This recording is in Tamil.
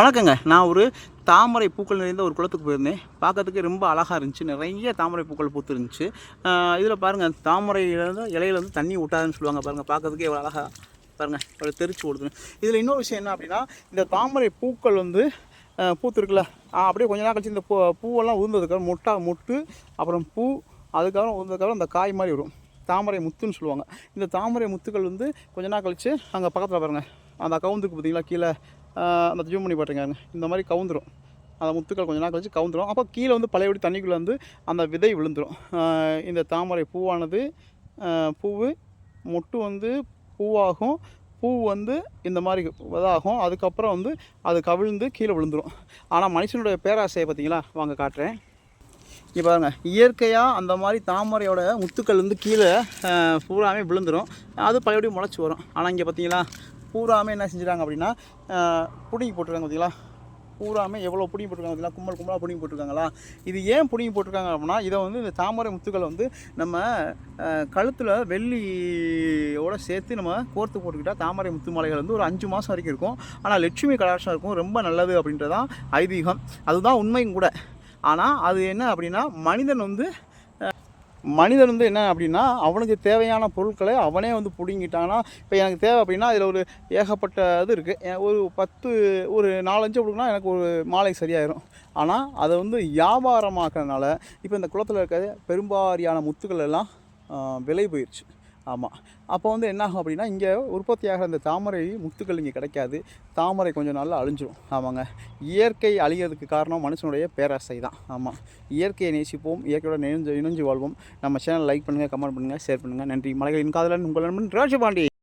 வணக்கங்க. நான் ஒரு தாமரை பூக்கள் நிறைந்த ஒரு குளத்துக்கு போயிருந்தேன். பார்க்கறதுக்கு ரொம்ப அழகாக இருந்துச்சு. நிறைய தாமரை பூக்கள் பூத்து இருந்துச்சு. இதில் பாருங்கள் தாமரையிலேருந்து இலையில தண்ணி விட்டாதுன்னு சொல்லுவாங்க பாருங்கள் பார்க்கறதுக்கே எவ்வளோ அழகாக பாருங்கள் ஒரு தெரிச்சு கொடுக்குது. இதில் இன்னொரு விஷயம் என்ன அப்படின்னா இந்த தாமரை பூக்கள் வந்து பூத்துருக்குல அப்படியே கொஞ்ச நாள் கழிச்சு இந்த பூ பூவெல்லாம் உதிர்ந்ததுக்கப்புறம் முட்டா முட்டு அப்புறம் பூ அதுக்கப்புறம் உதிர்ந்ததுக்கப்புறம் அந்த காய் மாதிரி வரும். தாமரை முத்துன்னு சொல்லுவாங்க. இந்த தாமரை முத்துக்கள் வந்து கொஞ்ச நாள் கழிச்சு அங்கே பக்கத்தில் பாருங்கள் அந்த கவுந்துக்கு பார்த்தீங்களா கீழே அந்த ஜூம் பண்ணி பாட்டுங்க இந்த மாதிரி கவுந்துரும். அந்த முத்துக்கள் கொஞ்சம் நாள் கழிச்சு கவுந்துரும். அப்போ கீழே வந்து பழையபடி தண்ணிக்குள்ளே வந்து அந்த விதை விழுந்துடும் இந்த தாமரை பூவானது பூ பூவு மொட்டு வந்து பூவாகும். பூ வந்து இந்த மாதிரி இதாகும். அதுக்கப்புறம் வந்து அது கவிழ்ந்து கீழே விழுந்துடும் ஆனால் மனுஷனுடைய பேராசையை பார்த்தீங்களா வாங்க காட்டுறேன். இங்கே பாருங்கள் இயற்கையாக அந்த மாதிரி தாமரையோட முத்துக்கள் வந்து கீழே பூராமே விழுந்துடும் அது பழையபடி முளைச்சி வரும். ஆனால் இங்கே பார்த்தீங்களா பூராமே என்ன செஞ்சுட்டாங்க அப்படின்னா ஆஹ், போட்டுருக்காங்க போட்டிருக்காங்க பார்த்தீங்களா? பூராமே எவ்வளோ புடுங்கி போட்டிருக்காங்க பார்த்தீங்களா? கும்பல் கும்பலாக புடுங்கி போட்டிருக்காங்களா? இது ஏன் புடுங்கி போட்டிருக்காங்க அப்படின்னா இதை வந்து இந்த தாமரை முத்துக்களை வந்து நம்ம கழுத்தில் வெள்ளியோட சேர்த்து நம்ம கோர்த்து போட்டுக்கிட்டால் தாமரை முத்து மாலைகள் வந்து ஒரு அஞ்சு மாதம் வரைக்கும் இருக்கும். ஆனால் லட்சுமி கலாச்சாரம் இருக்கும். ரொம்ப நல்லது அப்படின்றதான் ஐதீகம். அதுதான் உண்மையும் கூட. ஆனால் அது என்ன அப்படின்னா மனிதன் வந்து மனிதன் வந்து என்ன அப்படின்னா அவனுக்கு தேவையான பொருட்களை அவனே வந்து பிடுங்கிட்டான்னா இப்போ எனக்கு தேவை அப்படின்னா அதில் ஒரு ஏகப்பட்ட இது இருக்குது ஒரு பத்து ஒரு நாலஞ்சு கொடுக்குனா எனக்கு ஒரு மாலை சரியாயிரும். ஆனால் அதை வந்து வியாபாரமாக்குறதுனால இப்போ இந்த குளத்தில் இருக்க பெரும்பாரியான முத்துக்கள் எல்லாம் விலை போயிடுச்சு ஆமாம் அப்போ வந்து என்னாகும் அப்படின்னா இங்கே உற்பத்தியாகிற அந்த தாமரை முத்துக்கள் இங்கே கிடைக்காது. தாமரை கொஞ்சம் நாளில் அழிஞ்சிடும் ஆமாங்க. இயற்கை அழிகிறதுக்கு காரணம் மனுஷனுடைய பேராசை தான். ஆமாம் இயற்கையை நேசிப்போம் இயற்கையோட இணைஞ்சு இணைஞ்சு வாழ்வோம். நம்ம சேனல் லைக் பண்ணுங்கள் கமெண்ட் பண்ணுங்கள் ஷேர் பண்ணுங்கள் நன்றி. மலைகளின் காதலன் உங்கள் நண்பன் ராஜபாண்டி.